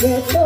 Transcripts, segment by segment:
Depois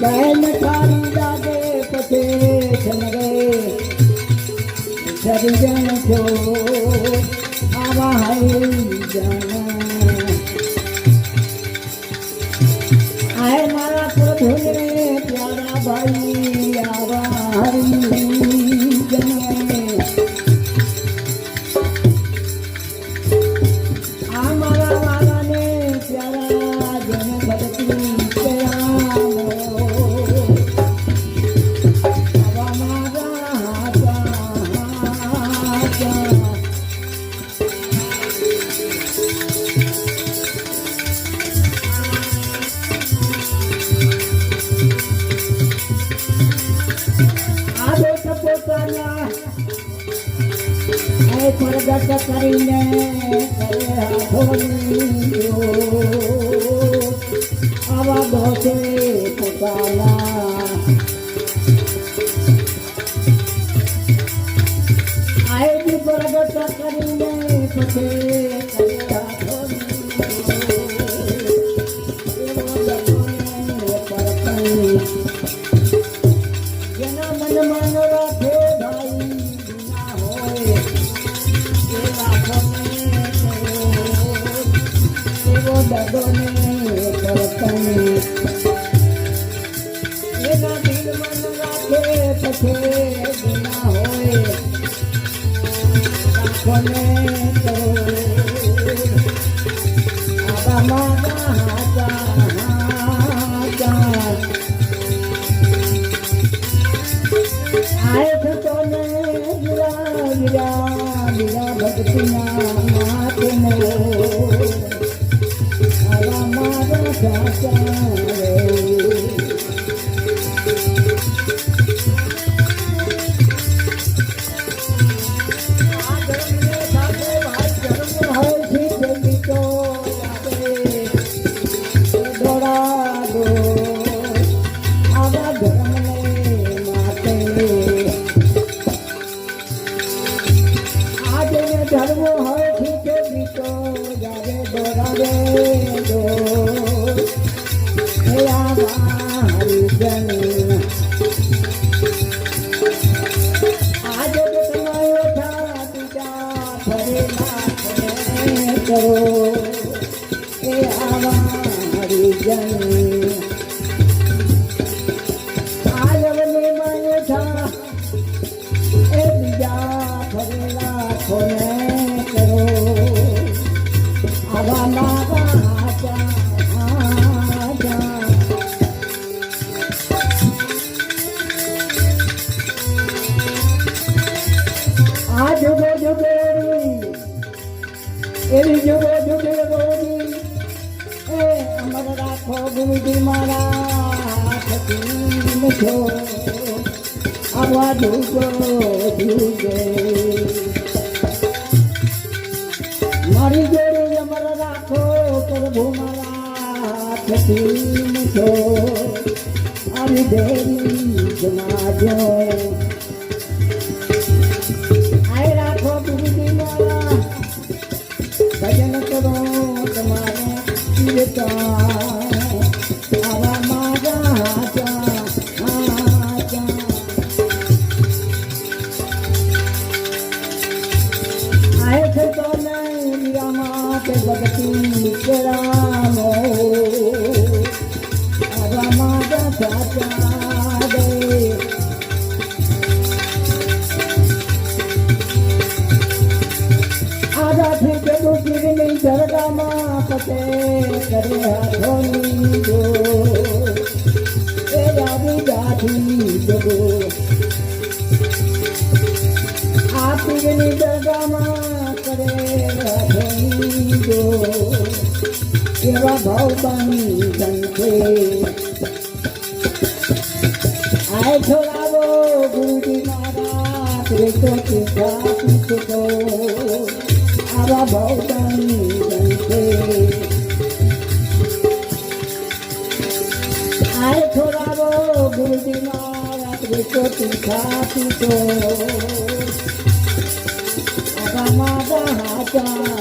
Bye. है प्रगट करिने आवाज होते पुताना आए भी प्रगट करिने છે ગુના હોય રાખોને કરો આવા મારા હાચા હાચા. તો ને ગીરા ગીરા ગીરા ભક્તિના માથે આવા મારા હાચા. আমার জানি আয়ব নে মানে ছাড়া এ বিয়া ফরলা খনে করো আবা মাবা আজা আজা আজ যুগে এই যুগে যুগে मारा आवाज़ु मारी देरि राजो જગતી રામો આવા મારા દાદા દે આરાથી જગો ગીરની ઝરડામાં પતે કરે હાથોની જો એ રાવી દાથી જગો આ પીરની જો એવા ભાવ બાની સંખે આય છોડાવો ગુરુજી મારા પ્રેતો તીધા પીછો આવા બહુદાની જનતે આય છોડાવો ગુરુજી મારા પ્રેતો તીધા પીછો આવા મારા હાચા